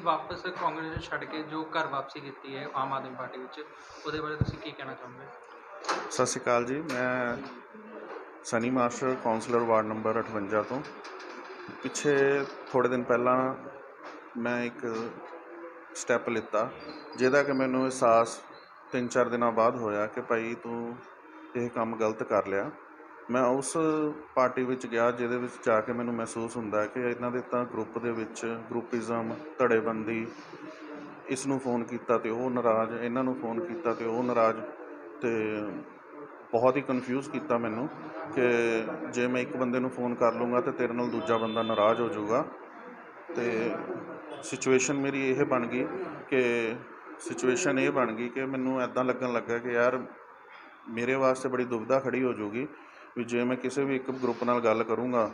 ਵਾਪਸ ਕਾਂਗਰਸ ਨੂੰ ਛੱਡ ਕੇ ਜੋ ਘਰ ਵਾਪਸੀ ਕੀਤੀ ਹੈ ਆਮ ਆਦਮੀ ਪਾਰਟੀ ਵਿੱਚ, ਉਹਦੇ ਬਾਰੇ ਤੁਸੀਂ ਕੀ ਕਹਿਣਾ ਚਾਹੋਗੇ? ਸਤਿ ਸ਼੍ਰੀ ਅਕਾਲ ਜੀ, ਮੈਂ Sunny master councillor ward number 58 ਤੋਂ। ਪਿੱਛੇ ਥੋੜੇ ਦਿਨ ਪਹਿਲਾਂ ਮੈਂ ਇੱਕ ਸਟੈਪ ਲਿੱਤਾ, ਜਿਹਦਾ ਕਿ ਮੈਨੂੰ ਅਹਿਸਾਸ ਤਿੰਨ ਚਾਰ ਦਿਨਾਂ ਬਾਅਦ ਹੋਇਆ ਕਿ ਭਾਈ ਤੂੰ ਇਹ ਕੰਮ ਗਲਤ ਕਰ ਲਿਆ। ਮੈਂ ਉਸ ਪਾਰਟੀ ਵਿੱਚ ਗਿਆ ਜਿਹਦੇ ਵਿੱਚ ਜਾ ਕੇ ਮੈਨੂੰ ਮਹਿਸੂਸ ਹੁੰਦਾ ਕਿ ਇਹਨਾਂ ਦੇ ਤਾਂ ਗਰੁੱਪ ਦੇ ਵਿੱਚ ਗਰੁੱਪਿਜ਼ਮ ਧੜੇਬੰਦੀ ਇਸ ਨੂੰ ਫੋਨ ਕੀਤਾ ਤੇ ਉਹ ਨਾਰਾਜ਼, ਇਹਨਾਂ ਨੂੰ ਫੋਨ ਕੀਤਾ ਤੇ ਉਹ ਨਾਰਾਜ਼ ਤੇ ਬਹੁਤ ਹੀ ਕਨਫਿਊਜ਼ ਕੀਤਾ ਮੈਨੂੰ ਕਿ ਜੇ ਮੈਂ ਇੱਕ ਬੰਦੇ ਨੂੰ ਫੋਨ ਕਰ ਲੂੰਗਾ ਤੇ ਤੇਰੇ ਨਾਲ ਦੂਜਾ ਬੰਦਾ ਨਾਰਾਜ਼ ਹੋ ਜਾਊਗਾ। ਤੇ ਸਿਚੁਏਸ਼ਨ ਮੇਰੀ ਇਹ ਬਣ ਗਈ ਕਿ ਸਿਚੁਏਸ਼ਨ ਇਹ ਬਣ ਗਈ ਕਿ ਮੈਨੂੰ ਐਦਾਂ ਲੱਗਣ ਲੱਗਾ ਕਿ ਯਾਰ ਮੇਰੇ ਵਾਸਤੇ ਬੜੀ ਦੁਬਿਧਾ ਖੜੀ ਹੋ ਜਾਊਗੀ ਵੀ ਜੇ ਮੈਂ ਕਿਸੇ ਵੀ ਇੱਕ ਗਰੁੱਪ ਨਾਲ ਗੱਲ ਕਰੂੰਗਾ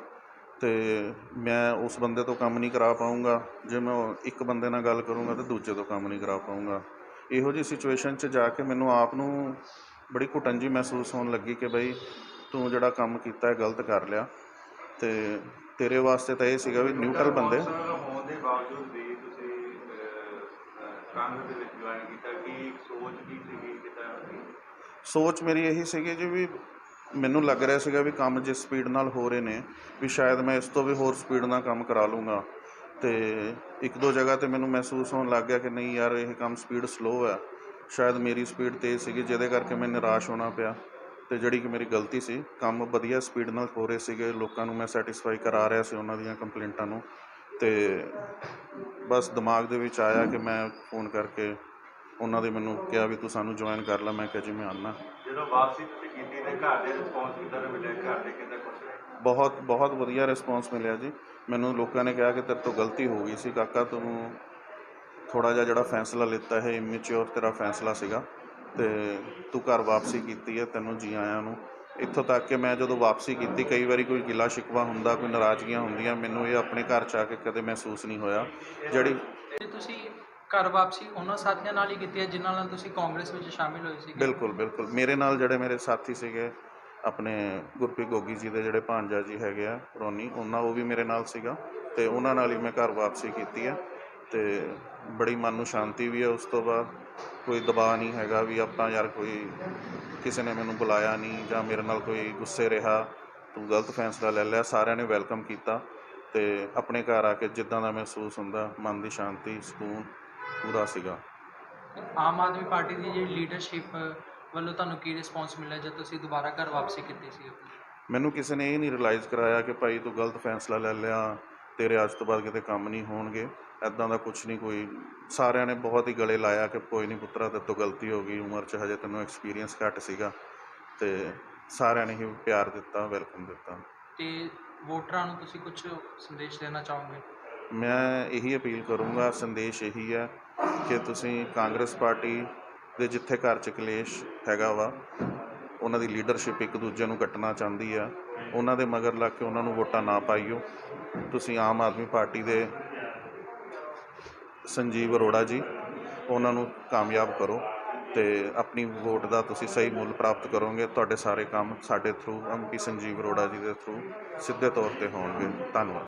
ਤੇ ਮੈਂ ਉਸ ਬੰਦੇ ਤੋਂ ਕੰਮ ਨਹੀਂ ਕਰਾ ਪਾਊਂਗਾ ਜੇ ਮੈਂ ਇੱਕ ਬੰਦੇ ਨਾਲ ਗੱਲ ਕਰੂੰਗਾ ਤੇ ਦੂਜੇ ਤੋਂ ਕੰਮ ਨਹੀਂ ਕਰਾ ਪਾਊਂਗਾ। ਇਹੋ ਜਿਹੀ ਸਿਚੁਏਸ਼ਨ 'ਚ ਜਾ ਕੇ ਮੈਨੂੰ ਆਪ ਨੂੰ ਬੜੀ ਘੁਟਨ ਜੀ ਮਹਿਸੂਸ ਹੋਣ ਲੱਗੀ ਕਿ ਬਈ ਤੂੰ ਜਿਹੜਾ ਕੰਮ ਕੀਤਾ ਹੈ ਗਲਤ ਕਰ ਲਿਆ। ਤੇ ਤੇਰੇ ਵਾਸਤੇ ਤਾਂ ਇਹ ਸੀਗਾ ਵੀ ਨਿਊਟਰਲ ਬੰਦੇ। ਕੌਂਸਲਰ ਹੋਣ ਦੇ ਬਾਵਜੂਦ ਵੀ ਤੁਸੀਂ ਅਹ, ਅਹ, ਕਾਂਗਰਸ ਦੇ ਵਿੱਚ ਜੁਆਇਨ ਕੀਤਾ ਕੀ ਸੋਚ ਕੀ ਸੀਗੀ ਕਿਤਾ ਸੋਚ ਮੇਰੀ ਇਹੀ ਸੀਗੀ ਜੀ ਵੀ ਮੈਨੂੰ ਲੱਗ ਰਿਹਾ ਸੀਗਾ ਵੀ ਕੰਮ ਜਿਸ ਸਪੀਡ ਨਾਲ ਹੋ ਰਹੇ ਨੇ, ਵੀ ਸ਼ਾਇਦ ਮੈਂ ਇਸ ਤੋਂ ਵੀ ਹੋਰ ਸਪੀਡ ਨਾਲ ਕੰਮ ਕਰਾ ਲੂੰਗਾ। ਤੇ ਇੱਕ ਦੋ ਜਗ੍ਹਾ ਤੇ ਮੈਨੂੰ ਮਹਿਸੂਸ ਹੋਣ ਲੱਗ ਗਿਆ ਕਿ ਨਹੀਂ ਯਾਰ, ਇਹ ਕੰਮ ਸਪੀਡ ਸਲੋ ਹੈ ਸ਼ਾਇਦ ਮੇਰੀ ਸਪੀਡ ਤੇਜ਼ ਸੀਗੀ, ਜਿਹਦੇ ਕਰਕੇ ਮੈਂ ਨਿਰਾਸ਼ ਹੋਣਾ ਪਿਆ। ਤੇ ਜਿਹੜੀ ਕਿ ਮੇਰੀ ਗਲਤੀ ਸੀ, ਕੰਮ ਵਧੀਆ ਸਪੀਡ ਨਾਲ ਹੋ ਰਹੇ ਸੀਗੇ, ਲੋਕਾਂ ਨੂੰ ਮੈਂ ਸੈਟੀਸਫਾਈ ਕਰਾ ਰਿਹਾ ਸੀ ਉਹਨਾਂ ਦੀਆਂ ਕੰਪਲੇਂਟਾਂ ਨੂੰ। ਤੇ ਬਸ ਦਿਮਾਗ ਦੇ ਵਿੱਚ ਆਇਆ ਕਿ ਮੈਂ ਫੋਨ ਕਰਕੇ ਉਹਨਾਂ ਦੇ ਮੈਨੂੰ ਕਿਹਾ ਵੀ ਤੂੰ ਸਾਨੂੰ ਜੁਆਇਨ ਕਰ ਲੈ। ਮੈਂ ਕਿਹਾ ਜੀ ਮੈਂ ਆਉਣਾ ਜਦੋਂ ਵਾਪਸੀ ਤੁਸੀਂ ਕੀਤੀ ਤੇ ਘਰ ਦੇ ਰਿਸਪੌਂਸ ਕਿੱਦਾਂ ਦਾ ਮਿਲਿਆ ਘਰ ਦੇ ਕਿੱਦਾਂ ਰਹੇ? ਬਹੁਤ ਬਹੁਤ ਵਧੀਆ ਰਿਸਪੌਂਸ ਮਿਲਿਆ ਜੀ। ਮੈਨੂੰ ਲੋਕਾਂ ਨੇ ਕਿਹਾ ਕਿ ਤੇਰੇ ਤੋਂ ਗਲਤੀ ਹੋ ਗਈ ਸੀ ਕਾਕਾ ਤੂੰ ਥੋੜਾ ਜਿਹਾ ਜਿਹੜਾ ਫੈਸਲਾ ਲਿੱਤਾ ਹੈ ਇਮੈਚੁਰ ਤੇਰਾ ਫੈਸਲਾ ਸੀਗਾ ਤੇ ਤੂੰ ਘਰ ਵਾਪਸੀ ਕੀਤੀ ਹੈ ਤੈਨੂੰ ਜੀ ਆਇਆਂ ਨੂੰ। ਇੱਥੋਂ ਤੱਕ ਕਿ ਮੈਂ ਜਦੋਂ ਵਾਪਸੀ ਕੀਤੀ ਕਈ ਵਾਰੀ ਕੋਈ ਗਿਲਾ ਸ਼ਿਕਵਾ ਹੁੰਦਾ ਕੋਈ ਨਾਰਾਜ਼ਗੀਆਂ ਹੁੰਦੀਆਂ ਮੈਨੂੰ ਇਹ ਆਪਣੇ ਘਰ ਚ ਆ ਕੇ ਕਦੇ ਮਹਿਸੂਸ ਨਹੀਂ ਹੋਇਆ। ਜਿਹੜੀ ਤੁਸੀਂ ਘਰ ਵਾਪਸੀ ਉਹਨਾਂ ਸਾਥੀਆਂ ਨਾਲ ਹੀ ਕੀਤੀ ਹੈ, ਜਿਨ੍ਹਾਂ ਨਾਲ ਤੁਸੀਂ ਕਾਂਗਰਸ ਵਿੱਚ ਸ਼ਾਮਿਲ ਹੋਏ ਸੀ ਬਿਲਕੁਲ ਬਿਲਕੁਲ। ਮੇਰੇ ਨਾਲ ਜਿਹੜੇ ਮੇਰੇ ਸਾਥੀ ਸੀਗੇ, ਆਪਣੇ ਗੁਰਪ੍ਰੀਤ ਗੋਗੀ ਜੀ ਦੇ ਜਿਹੜੇ ਭਾਂਜਾ ਜੀ ਹੈਗੇ ਆ, ਰੋਨੀ, ਉਹਨਾਂ ਉਹ ਵੀ ਮੇਰੇ ਨਾਲ ਸੀਗਾ ਤੇ ਉਹਨਾਂ ਨਾਲ ਹੀ ਮੈਂ ਘਰ ਵਾਪਸੀ ਕੀਤੀ ਹੈ ਤੇ ਬੜੀ ਮਨ ਨੂੰ ਸ਼ਾਂਤੀ ਵੀ ਹੈ ਉਸ ਤੋਂ ਬਾਅਦ। ਕੋਈ ਦਬਾਅ ਨਹੀਂ ਹੈਗਾ ਵੀ ਆਪਾਂ ਯਾਰ ਕੋਈ ਕਿਸੇ ਨੇ ਮੈਨੂੰ ਬੁਲਾਇਆ ਨਹੀਂ ਜਾਂ ਮੇਰੇ ਨਾਲ ਕੋਈ ਗੁੱਸੇ ਰਿਹਾ, ਤੂੰ ਗਲਤ ਫੈਸਲਾ ਲੈ ਲਿਆ, ਸਾਰਿਆਂ ਨੇ ਵੈਲਕਮ ਕੀਤਾ ਤੇ ਆਪਣੇ ਘਰ ਆ ਕੇ ਜਿੱਦਾਂ ਦਾ ਮਹਿਸੂਸ ਹੁੰਦਾ, ਮਨ ਦੀ ਸ਼ਾਂਤੀ, ਸਕੂਨ ਪੂਰਾ ਸੀਗਾ। ਆਮ ਆਦਮੀ ਪਾਰਟੀ ਦੀ ਜਿਹੜੀ ਲੀਡਰਸ਼ਿਪ ਵੱਲੋਂ ਤੁਹਾਨੂੰ ਕੀ ਰਿਸਪੌਂਸ ਮਿਲਿਆ ਜਦ ਤੁਸੀਂ ਦੁਬਾਰਾ ਘਰ ਵਾਪਸੀ ਕੀਤੀ ਸੀ ਮੈਨੂੰ ਕਿਸੇ ਨੇ ਇਹ ਨਹੀਂ ਰਿਅਲਾਈਜ਼ ਕਰਾਇਆ ਕਿ ਭਾਈ ਤੂੰ ਗਲਤ ਫੈਸਲਾ ਲੈ ਲਿਆ ਤੇਰੇ ਅੱਜ ਤੋਂ ਬਾਅਦ ਕਿਤੇ ਕੰਮ ਨਹੀਂ ਹੋਣਗੇ। ਐਦਾਂ ਦਾ ਕੁਝ ਨਹੀਂ ਕੋਈ ਸਾਰਿਆਂ ਨੇ ਬਹੁਤ ਹੀ ਗਲੇ ਲਾਇਆ ਕਿ ਕੋਈ ਨਹੀਂ ਪੁੱਤਰਾ ਤੇਰੇ ਤੋਂ ਗਲਤੀ ਹੋ ਗਈ ਉਮਰ 'ਚ ਹਜੇ ਤੈਨੂੰ ਐਕਸਪੀਰੀਅੰਸ ਘੱਟ ਸੀਗਾ। ਤੇ ਸਾਰਿਆਂ ਨੇ ਹੀ ਪਿਆਰ ਦਿੱਤਾ ਵੈਲਕਮ ਦਿੱਤਾ। ਤੇ ਵੋਟਰਾਂ ਨੂੰ ਤੁਸੀਂ ਕੁਝ ਸੰਦੇਸ਼ ਦੇਣਾ ਚਾਹੋਗੇ? ਮੈਂ ਇਹੀ ਅਪੀਲ ਕਰੂੰਗਾ, ਸੰਦੇਸ਼ ਇਹੀ ਹੈ ਕਿ ਤੁਸੀਂ ਕਾਂਗਰਸ ਪਾਰਟੀ ਦੇ ਜਿੱਥੇ ਘਰ 'ਚ ਕਲੇਸ਼ ਹੈਗਾ ਵਾ, ਉਹਨਾਂ ਦੀ ਲੀਡਰਸ਼ਿਪ ਇੱਕ ਦੂਜੇ ਨੂੰ ਕੱਟਣਾ ਚਾਹੁੰਦੀ ਆ। ਉਹਨਾਂ ਦੇ ਮਗਰ ਲੱਗ ਕੇ ਉਹਨਾਂ ਨੂੰ ਵੋਟਾਂ ਨਾ ਪਾਈਓ। ਤੁਸੀਂ ਆਮ ਆਦਮੀ ਪਾਰਟੀ ਦੇ ਸੰਜੀਵ ਅਰੋੜਾ ਜੀ, ਉਹਨਾਂ ਨੂੰ ਕਾਮਯਾਬ ਕਰੋ ਤੇ ਆਪਣੀ ਵੋਟ ਦਾ ਤੁਸੀਂ ਸਹੀ ਮੁੱਲ ਪ੍ਰਾਪਤ ਕਰੋਗੇ, ਤੁਹਾਡੇ ਸਾਰੇ ਕੰਮ ਸਾਡੇ ਥਰੂ ਐਮਪੀ ਸੰਜੀਵ ਅਰੋੜਾ ਜੀ ਦੇ ਥਰੂ ਸਿੱਧੇ ਤੌਰ ਤੇ ਹੋਣਗੇ। ਧੰਨਵਾਦ।